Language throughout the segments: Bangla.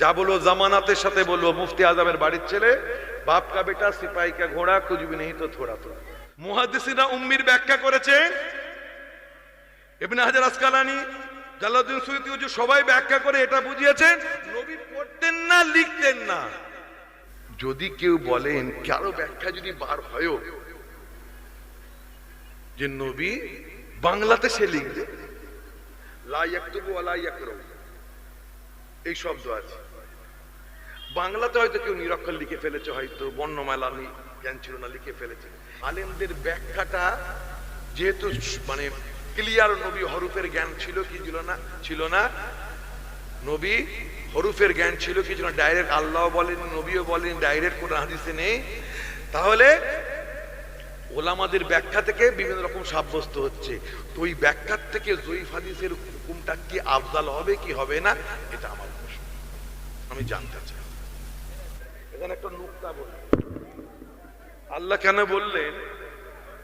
যা বলব জামানাতের সাথে বলব মুফতি আজমের বাড়ির ছেলে বাপ কা বেটা সিপাহী কা ঘোড়া কুজবি নেই তো থোড়া তো। মুহাদিসিনা উম্মির ব্যাখ্যা করেছে। ইবনে হাজার আসকালানি জালাউদ্দিন সুয়ুতি ওজু সবাই ব্যাখ্যা করে এটা বুঝিয়েছেন। নবী পড়তেন না, লিখতেন না। যদি কেউ বলেন কারও ব্যাখ্যা যদি বার হয় যে নবী বাংলাতে সে লিখবে, লা ইয়াকতুবু এই শব্দ আছে। বাংলাতে হয়তো কেউ নিরক্ষর লিখে ফেলেছে, হয়তো বর্ণমালা জ্ঞান ছিল না, লিখে ফেলেছে। আলেমদের ব্যাখ্যাটা যেহেতু মানে ক্লিয়ার নবী হরুফের জ্ঞান ছিল কি ছিল না? ছিল না। নবী হরুফের জ্ঞান ছিল কি ছিল না? ডাইরেক্ট আল্লাহ বলেন নবীও বলেন ডাইরেক্ট কোন হাদিসে নেই। তাহলে ওলামাদের ব্যাখ্যা থেকে বিভিন্ন রকম সাব্যস্ত হচ্ছে। তো ওই ব্যাখ্যার থেকে জয়ীফ হাদিসের হুকুমটা কি আফজাল হবে, কি হবে না, এটা আমার প্রশ্ন। আমি জানতে চাই। এখানে একটা নুক্তা বলি। আল্লাহ কেন বললেন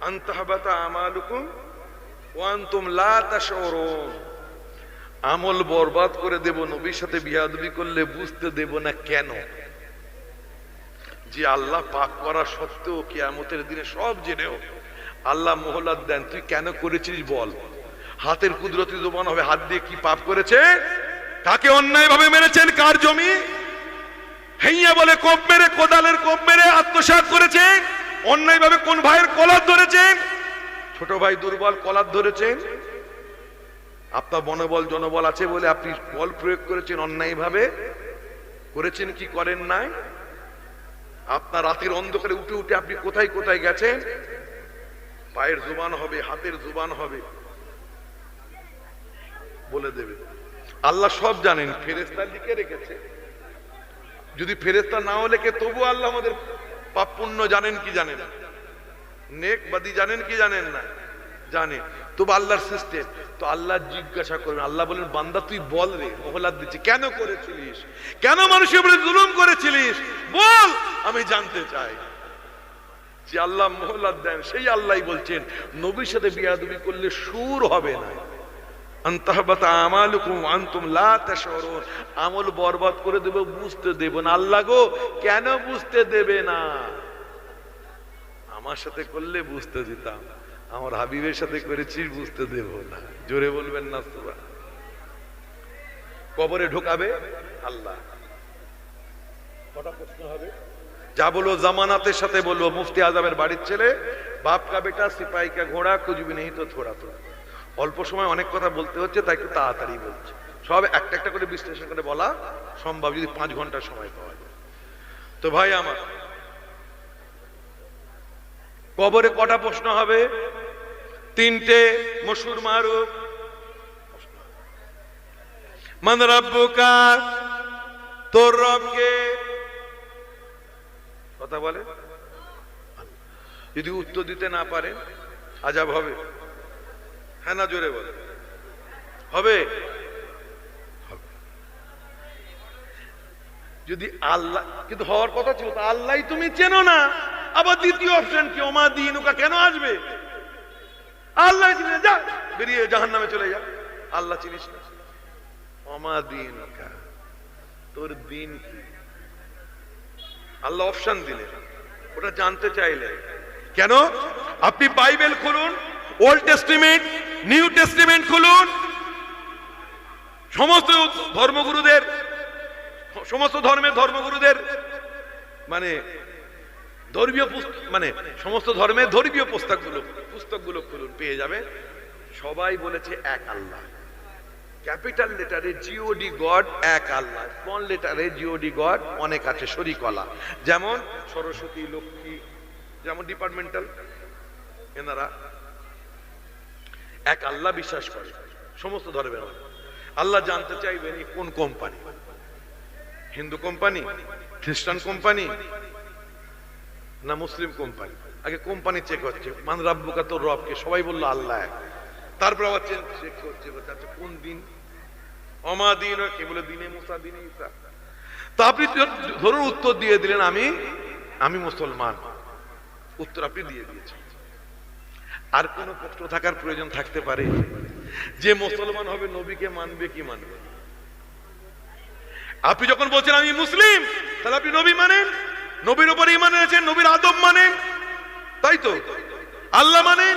আন্তাহাবাতা আমালুকুম ওয়ান্তুম লা তাশউরুন। আমল বরবাদ করে দেব, নবীর সাথে বিয়াদবি করলে বুঝতে দেব না কেন? যে আল্লাহ পাক করা সত্ত্বেও কিয়ামতের দিনে সব জেনেও আল্লাহ মোহলাদ দেন। তুই কেন করেছিস বল? হাতের কুদরতি জবান হবে, হাত দিয়ে কি পাপ করেছে? তাকে অন্যায় ভাবে মেরেছেন কার জমি? হেইয়া বলে কোপ মেরে, কোদালের কোপ মেরে আত্মসাৎ করেছে। অন্যায় ভাবে কোন ভাইয়ের কলার ধরেছেন? ছোট ভাই দুর্বল কলার ধরেছেন। আপনার মনোবল, জনবল আছে বলে আপনি বল প্রয়োগ করেছেন অন্যায় ভাবে করেছেন কি, করেন নাই? আপনার রাতের অন্ধকারে উঠে উঠে আপনি কোথায় কোথায় গেছেন? পায়ের জুবান হবে, হাতের জুবান হবে। বলে দেবে। আল্লাহ সব জানেন ফেরেস্তা লিখে রেখেছে। যদি ফেরেস্তা নাও লেখে, তবু আল্লাহ আমাদের পাপ পুণ্য জানেন কি জানেন? নেক বাদি জানেন কি জানেন না? জানে। তবু আল্লাহর সিস্টেম তো আল্লাহ জিজ্ঞাসা করবেন আল্লাহ বলেন বান্দা, তুই বল রে মহলাদ দিচ্ছি। কেন করেছিলিস? কেন মানুষের উপরে জুলুম করেছিলিস? বল, আমি জানতে চাই। যে আল্লাহ মহলাদ দেন, সেই আল্লাহ বলছেন, নবীর সাথে বিয়াদবি করলে সুর হবে না। আমল বরবাদ করে দেব, বুঝতে দেব না। আল্লাহ গো, কেন বুঝতে দেবে না? আমার সাথে করলে বুঝতে দিতাম। আমার হাবিবের সাথে করেছি বুঝতে দেব না। জোরে বলবেন না সুরা কবরে ঢোকাবে? আল্লাহ। হবে? যা বলো জামানাতের সাথে বলব। মুফতি আজমের বাড়ির ছেলে বাপ কা বেটা সিপাহীকা ঘোড়া কুজবি নেই তো থোড়া তো। অল্প সময় অনেক কথা বলতে হচ্ছে, তাই একটু তাড়াতাড়ি বলছে। সব একটা একটা করে বিশ্লেষণ করে বলা সম্ভব, যদি পাঁচ ঘণ্টা সময় পাওয়া যায়। তো ভাই আমার কবরে কটা প্রশ্ন হবে? তিনটে, মশুর মারুফ মান রব্বুকা, তোর রবকে। কথা বলে? যদি উত্তর দিতে না পারে, আজাব হবে। হ্যাঁ না, জোরে বলে। হবে। যদি আল্লাহ, কিন্তু হওয়ার কথা ছিল আল্লাহ তুমি চেনো না। আবার দ্বিতীয় অপশন কি? ওমা দিনুকা কেন আসবে? আল্লাহ চিনে যা, বেরিয়ে জাহান নামে চলে যা। আল্লাহ চিনিস না। ওমা দিনুকা, তোর দিন কি? আল্লাহ অপশন দিলেন। ওটা জানতে চাইলে। কেন? আপনি বাইবেল খুলুন, ওল্ড টেস্টিমেন্ট, নিউ টেস্টিমেন্ট খুলুন। সমস্ত ধর্মগুরুদের, সমস্ত ধর্মের ধর্মগুরুদের মানে ধর্মীয় পুস্তক মানে সমস্ত ধর্মের ধর্মীয় পুস্তকগুলো পুস্তকগুলো খুলুন, পেয়ে যাবে। সবাই বলেছে এক আল্লাহ। ক্যাপিটাল লেটারে জিওডি গড, এক আল্লাহ। স্মল লেটারে জিওডি গড, অনেক আছে শরিকলা যেমন সরস্বতী, লক্ষ্মী, যেমন ডিপার্টমেন্টাল, এনারা এক আল্লাহ বিশ্বাস করে, সমস্ত ধর্মের আল্লাহ জানতে চাইবেন কোন কোম্পানি? হিন্দু কোম্পানি, খ্রিস্টান কোম্পানি না মুসলিম কোম্পানি। আগে কোম্পানি চেক হচ্ছে। মান রাব্বুকা তোর রবকে। সবাই বলল, আল্লাহ। তারপর আবার চেক করছে আচ্ছা কোন দিন? অমা দিন, কে বলে, দিনে মুসা, দিনে ঈসা। তা আপনি ধরুন উত্তর দিয়ে দিলেন, আমি আমি মুসলমান। উত্তর আপনি দিয়ে দিয়েছেন। আর কোন প্রশ্ন থাকার প্রয়োজন থাকতে পারে। যে মুসলমান হবে, নবীকে মানবে, কি মানবে? আপনি যখন বলছেন, আমি মুসলিম, তাহলে আপনি নবী মানেন? নবীর উপর ইমান এনেছেন নবীর আদব মানেন তাই তো? আল্লাহ মানেন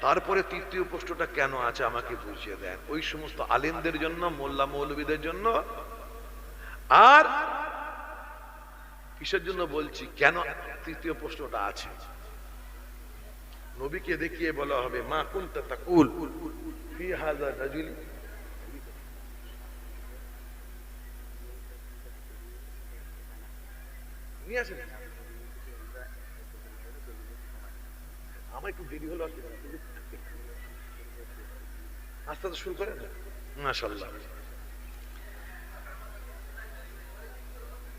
তারপরে তৃতীয় প্রশ্নটা কেন আছে আমাকে বুঝিয়ে দেন। ওই সমস্ত আলেমদের জন্য, মোল্লা মৌলবীদের জন্য। আর কিসের জন্য বলছি, কেন তৃতীয় প্রশ্নটা আছে? নবীকে দেখিয়ে বলা হবে, মা কুনতা তাকুল ফি হাযা রাজুল নিয়ে আসেন। আমার একটু দেরি হলো আসতে। আস্তে আস্তে শুরু করেন। মাশাল্লাহ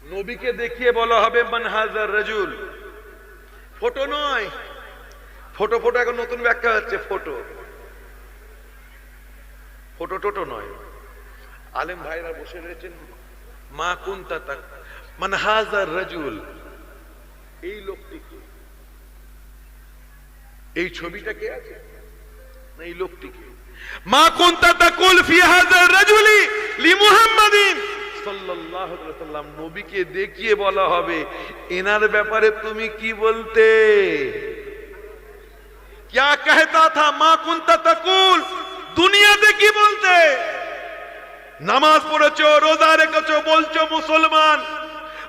নবীকে দেখিয়ে বলা হবে মানহাজার রাজুল। ফটো নয়। ফটো ফটো এখন নতুন ব্যাখ্যা হচ্ছে ফটো। ফটো টোটো নয়। আলেম ভাইরা বসে রয়েছেন মা কুন্তা তাক মানহাজার রাজুল এই লোকটিকে এই ছবিটা কে আছে না এই লোকটিকে মা কুনতা তাকুল ফি হাযা রাজুলি লি মুহাম্মাদিন সাল্লাল্লাহু আলাইহি ওয়াসাল্লাম নবীকে দেখিয়ে বলা হবে এনার ব্যাপারে তুমি কি বলতে क्या कहता था মা কুনতা তাকুল দুনিয়াতে কি বলতে নামাজ পড়েছো রোজা রেখেছো বলছো মুসলমান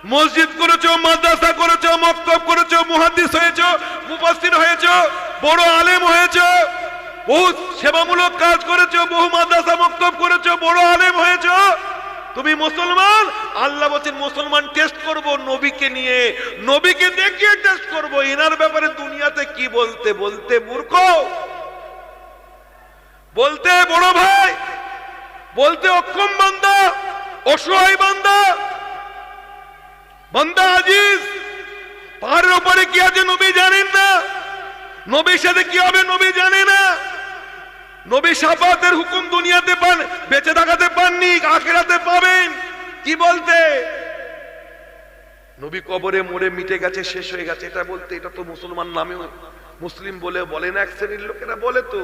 মসজিদ করেছ, মাদ্রাসা করেছ, মক্তব করেছ, মুহাদ্দিস হয়েছো, মুফাসসির হয়েছো, বড় আলেম হয়েছো বহু সেবামূলক কাজ করেছ, বহু মাদ্রাসা মক্তব করেছ, বড় আলেম হয়েছো। তুমি মুসলমান? আল্লাহ বলছেন, মুসলমান টেস্ট করব নবীকে নিয়ে। নবীকে দেখিয়ে টেস্ট করব। এনার ব্যাপারে দুনিয়াতে কি বলতে? বলতে মূর্খ। বলতে বড় ভাই। বলতে অক্ষম বান্দা, অসহায় বান্দা বান্দা আজিজ, পাহাড়ের ওপরে কি আছে নবী জানেন না? নবীর সাথে কি হবে নবী জানে না। নবী সাফাতের হুকুম দুনিয়াতে পান, বেঁচে থাকাতে পাননি, আখেরাতে পাবেন। কি বলতে? নবী কবরে মরে মিটে গেছে, শেষ হয়ে গেছে, এটা বলতে এটা তো মুসলমান নামেও মুসলিম বলে বলে না, এক শ্রেণির লোকেরা বলে তো,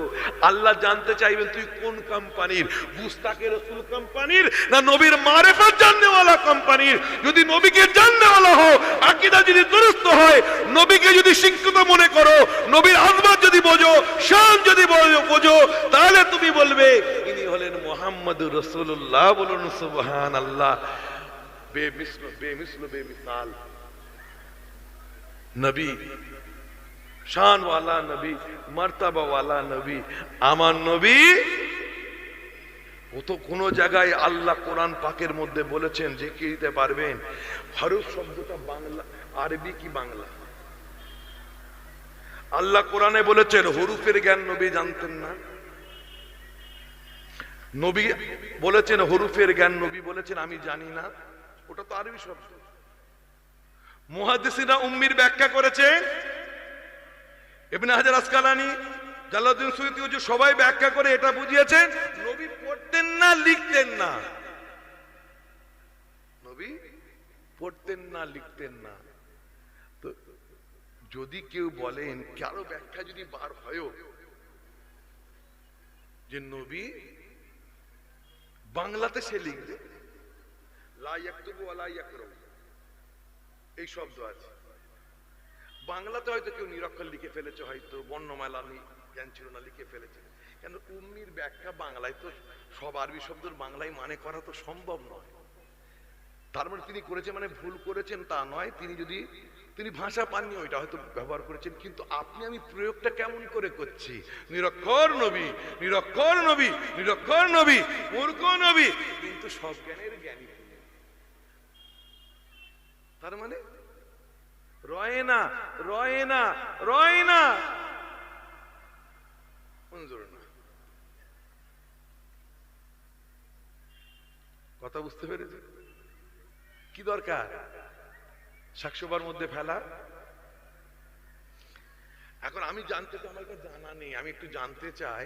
আল্লাহ জানতে চাইবেন তুই কোন কোম্পানির গুস্তাকে রসুল কোম্পানির, না নবীর মারেফত জাননেওয়ালা কোম্পানির? যদি নবীকে জাননেওয়ালা হো আকিদা যদি দুরুস্ত হয়, নবীকে যদি শিক্ষিত মনে করো, নবীর আজবাদ যদি বোঝো, শান যদি বোঝো বোঝো, তাহলে তুমি বলবে, ইনি হলেন মোহাম্মদ রসুল্লাহ বলুন সুবহান আল্লাহ বেমিসল বেমিসল, বেমিসাল। নবী শান ওয়ালা নবী, মর্তাবা ওয়ালা নবী, আমার নবী, ও তো কোন জায়গায় আল্লাহ কোরআন পাকের মধ্যে বলেছেন যে কি দিতে পারবেন। হরফ শব্দটা বাংলা, আরবি কি বাংলা? আল্লাহ কোরআনে বলেছেন, হরুফের জ্ঞান নবী জানতেন না। নবী বলেছেন, হরুফের জ্ঞান নবী বলেছেন, আমি জানি না। ওটা তো আরবি শব্দ। মুহাদ্দিসিনা উম্মির ব্যাখ্যা করেছেন ইবনে হাজার আসকালানি জালাউদ্দিন সুয়ুতি হুজুর সবাই ব্যাখ্যা করে এটা বুঝিয়েছেন নবী পড়তেন না, লিখতেন না। নবী পড়তেন না, লিখতেন না। তো যদি কেউ বলেন কারও ব্যাখ্যা যদি বার হয়ও, যে নবী বাংলাতে সে লিখবে, লা ইয়াকতুবু ওয়া লা ইয়াকরাউ এই শব্দ আছে। বাংলাতে হয়তো কেউ নিরক্ষর লিখে ফেলেছে, হয়তো বর্ণমালা জ্ঞান ছিল না লিখে ফেলেছে। কেন উম্মির ব্যাখ্যা বাংলায় তো সব আরবি শব্দের বাংলায় মানে করা তো সম্ভব নয়। তার মানে তিনি করেছে মানে ভুল করেছেন তা নয়, তিনি যদি তিনি ভাষা পাননি, ওইটা হয়তো ব্যবহার করেছেন। কিন্তু আপনি আমি প্রয়োগটা কেমন করে করছি? নিরক্ষর নবী নিরক্ষর নবী নিরক্ষর নবী, মূর্খ নবী। কিন্তু সব জ্ঞানের জ্ঞানী তার মানে রয়ে না রয়ে না রয়ে না। কথা বুঝতে পেরেছে কি দরকার? সাতশোবার মধ্যে ফেলা? এখন আমি জানতে তো আমার জানা নেই, আমি একটু জানতে চাই,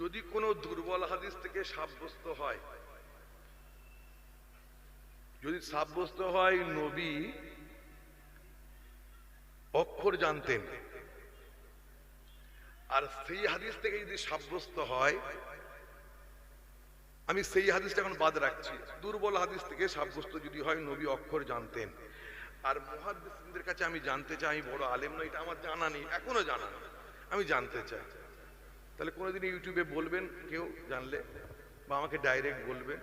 যদি কোনো দুর্বল হাদিস থেকে সাব্যস্ত হয়, যদি সাব্যস্ত হয় নবী অক্ষর জানতেন। আর সেই হাদিস থেকে যদি সাব্যস্ত হয়, আমি সেই হাদিসটা এখন বাদ রাখছি। দুর্বল হাদিস থেকে সাব্যস্ত যদি হয়, নবী অক্ষর জানতেন। আর মহাদিসদের কাছে আমি জানতে চাই, আমি বড় আলেম নয় এটা আমার জানা নেই, এখনও জানা নেই। আমি জানতে চাই। তাহলে কোনোদিন ইউটিউবে বলবেন, কেউ জানলে, বা আমাকে ডাইরেক্ট বলবেন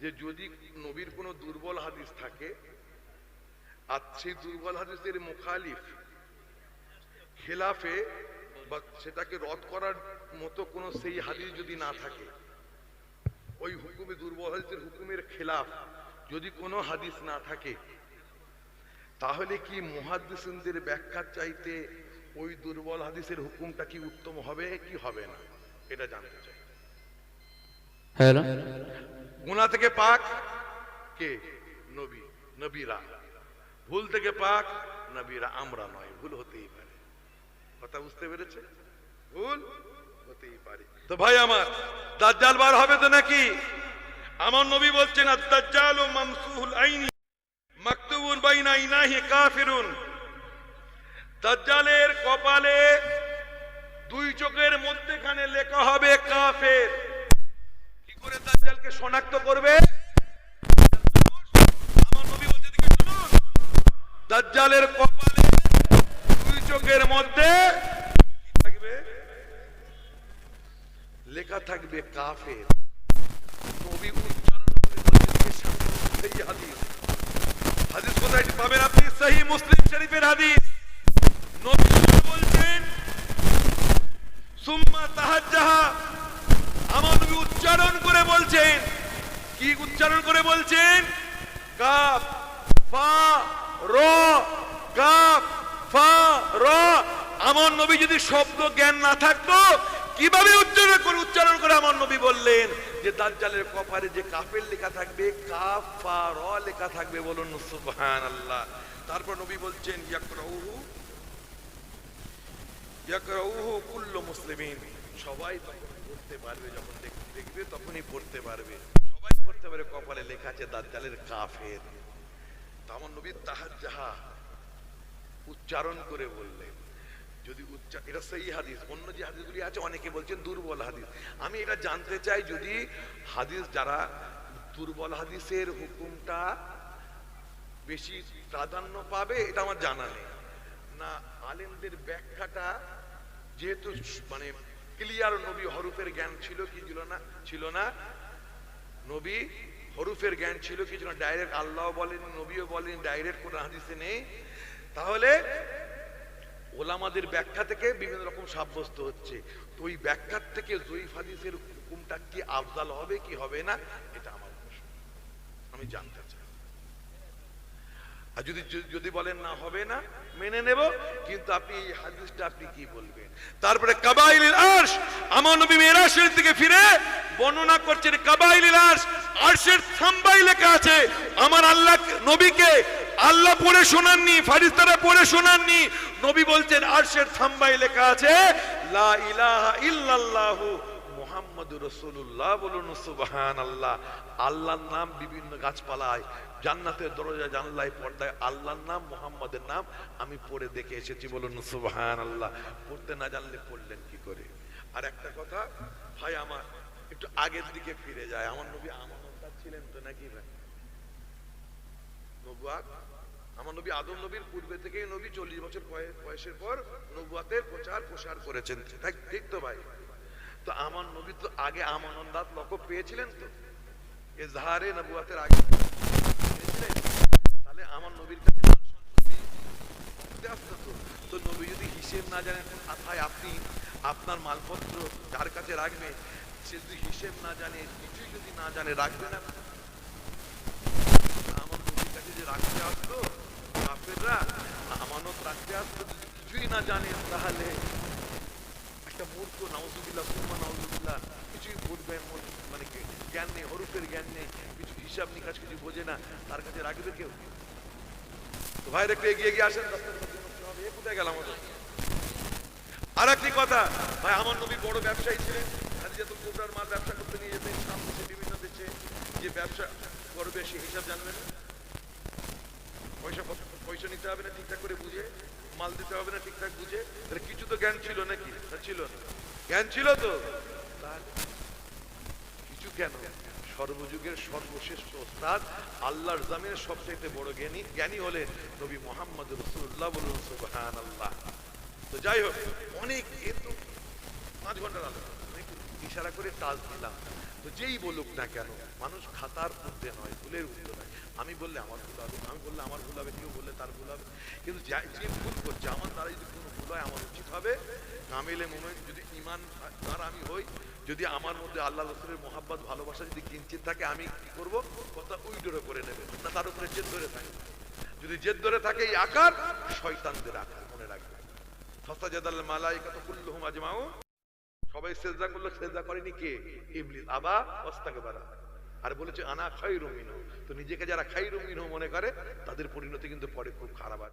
যে যদি নবীর কোনো দুর্বল হাদিস থাকে আর সেই দুর্বল হাদিসের মুখালিফ খেলাফে বা সেটাকে রদ করার মতো কোনো সেই হাদিস যদি না থাকে ওই হুকুমে দুর্বল হাদিসের হুকুমের খেলাফ যদি কোনো হাদিস না থাকে তাহলে কি মুহাদ্দিসিনদের ব্যাখ্যা চাইতে ওই দুর্বল হাদিসের হুকুমটা কি উত্তম হবে কি হবে না? এটা জানতে চাই। গুণা থেকে পাক কে? নবী নবীরা। ভুল থেকে পাক, নবীরা আমরা নয়, ভুল হতেই পারে। কথা বুঝতে পেরেছে? ভুল হতেই পারে। তো ভাই আমার, দাজ্জাল বার হবে তো নাকি? আমার নবী বলছেন, আদ-দাজ্জালু মামসুহুল আইনি কাফিরুন। দাজ্জালের কপালে দুই চোখের মধ্যেখানে লেখা হবে কাফের। কি করে দাজ্জালকে শনাক্ত করবে আমার নবী বলছে দিকে শুনুন দাজ্জালের কপালে দুই চোখের মধ্যে থাকবে? লেখা থাকবে কাফের। নবী উচ্চারণ করে বলছেন হাদিস। হাদিস কোথায় পাবেন আপনি? সহি মুসলিম শরীফের হাদিস। নবী বলছেন, সুম্মা তাহাজ্জাহা। আমার নবী উচ্চারণ করে বলছেন, কি উচ্চারণ করে বলছেন? কাফ, ফা র ফা, র। আমার নবী যদি শব্দ জ্ঞান না থাকতো, কীভাবে উচ্চারণ করে উচ্চারণ করে আমার নবী বললেন? যে দাজ্জালের কপারে যে কাফের লেখা থাকবে কাফ ফা, র লেখা থাকবে বলুন, সুবহানাল্লাহ। তারপর নবী বলছেন, ইয়াকরাউহু ইয়াকরাউহু কুল্লু মুসলিমিন। সবাই তখন পড়তে পারবে, যখন দেখ- দেখবে তখনই পড়তে পারবে। সবাই পড়তে পারে কপালে লেখা আছে দাজ্জালের কাফের। আমার নবী তাহার যাহা উচ্চারণ করে বললেন, যদি উচ্চার এটা সেই হাদিস, অন্য যে হাদিসগুলি আছে, অনেকে বলছেন দুর্বল হাদিস। আমি এটা জানতে চাই, যদি হাদিস যারা দুর্বল হাদিসের হুকুমটা বেশি প্রাধান্য পাবে, এটা আমার জানা নেই। না, আলেমদের ব্যাখ্যাটা যেহেতু মানে ক্লিয়ার নবী হরফের জ্ঞান ছিল কি ছিল না? ছিল না। নবী হরফের জ্ঞান ছিল কি না ডাইরেক্ট আল্লাহ বলেন, নবীও বলেন ডাইরেক্ট কোন হাদিসে নেই। তাহলে ওলামাদের ব্যাখ্যা থেকে বিভিন্ন রকম সাব্যস্ত হচ্ছে। তো ওই ব্যাখ্যার থেকে জয়ীফ হাদিসের হুকুমটা কি আফজাল হবে কি হবে না, এটা আমার প্রশ্ন। আমি জানতে আর যদি যদি বলেন না হবে না, মেনে নেব, কিন্তু আপনি এই হাদিসটা আপনি কি বলবেন? তারপরে কাবাইলের আরশ, আমার নবী মেরাজ শরীফ থেকে ফিরে বর্ণনা করছেন কাবাইলের আরশ, আরশের থাম্বাই লেখা আছে, আমার আল্লাহ নবীকে আল্লাহ পড়ে শোনাননি, ফারিস্তারা পড়ে শোনাননি, নবী বলছেন আরশের থাম্বাই লেখা আছে, লা ইলাহা ইল্লাল্লাহু মোহাম্মদ রসুল্লাহ বলুন সুবাহান আল্লাহ আল্লাহর নাম বিভিন্ন গাছপালায়, জান্নাতের দরজা জানলায়, পর্দায় আল্লাহর নাম, মোহাম্মদের নাম আমি পড়ে দেখে এসেছি বলুন সুবাহান আল্লাহ পড়তে না জানলে পড়লেন কি করে? আর একটা কথা, ভাই, আমার একটু আগের দিকে ফিরে যায়। আমার নবী আমানতদার ছিলেন তো নাকি ভাই? নবুয়াত? আমার নবী আদম নবীর পূর্বে থেকেই নবী চল্লিশ বছর বয়ে- বয়সের পর নবুয়াতের প্রচার প্রসার করেছেন ঠিক তো ভাই? তো আমার নবী তো আগে আমানন্দাত লক্ষ্য পেয়েছিলেন তো? এজহারে নবুয়াতের আগে পেয়েছিলেন? তাহলে আমার নবীর কাছে তো? নবী যদি হিসেব না জানেন আ- ভাই আপনি আপনার মালপত্র যার কাছে রাখবে? সে যদি হিসেব না জানে, কিছুই যদি না জানে, রাখবে না আমার নবীর কাছে যে রাখতে আসতো আমানত রাখতে আসতো, যদি কিছুই না জানে, তাহলে একটা মূর্খ নাউজুবিল্লাহ, সুম্মা নাউজুবিল্লাহ, কিছুই বুঝবে মানে জ্ঞান নেই হরুফের জ্ঞান নেই, কিছু হিসাব নিকাশ কিছু বোঝে না, তার কাছে রাখবে কেউ? তো ভাইরা একটু এগিয়ে গিয়ে আসেন কোথায় আর একটি কথা, ভাই, আমার নবী বড় ব্যবসায়ী ছিলেন। খাদিজাতুল কুবরার মাল ব্যবসা করতে নিয়ে যেতেন বিভিন্ন দেশে। যে ব্যবসা করবে সে হিসাব জানবে না। পয়সা পয়সা নিতে হবে না, ঠিকঠাক করে বুঝে। মাল দিতে হবে না ঠিকঠাক বুঝে? তাহলে কিছু তো জ্ঞান ছিল নাকি? ছিল না। জ্ঞান ছিল তো? কিছু কেন সর্বযুগের সর্বশ্রেষ্ঠ ওস্তাদ, আল্লাহর জামের সবচেয়ে বড় জ্ঞানী জ্ঞানী হলেন নবী মোহাম্মদ রসুল্লাহ বলুন সুবহান আল্লাহ তো যাই হোক, অনেক এ পাঁচ ঘণ্টার আলোচনা ইশারা করে টাচ দিলাম। তো যেই বলুক না কেন, মানুষ খাতার মধ্যে নয়, ভুলের উত্তর নয়। আমি বললে আমার ভুল হবে, আমি বললে আমার ভুল হবে, কেউ বললে তার ভুল হবে। কিন্তু যা- ভুল করছে, আমার দ্বারা যদি কোনো ভুল হয়, আমার উচিত হবে কামেলে মোমেন যদি ইমান দ্বারা আমি হই, যদি আমার মধ্যে আল্লাহ রসুলের মোহাব্বত, ভালোবাসা যদি কিঞ্চিত থাকে, আমি কি করব? কথা উইডোরও করে নেবে, না তার উপরে জেদ ধরে থাকে। যদি জেদ ধরে থাকে এই আকার, শয়তানদের আকার মনে রাখবে। ফসাজাদাল মালাইকা তো কুল্লুহুম আজমাউ সবাই সেজদা করল, সেজদা করেনি কে? ইবলিস, আবা অস্তাকে বারা আর বলেছে, আনা খাই মিনহু। তো নিজেকে যারা খাই মিনহু মনে করে, তাদের পরিণতি কিন্তু পরে খুব খারাপ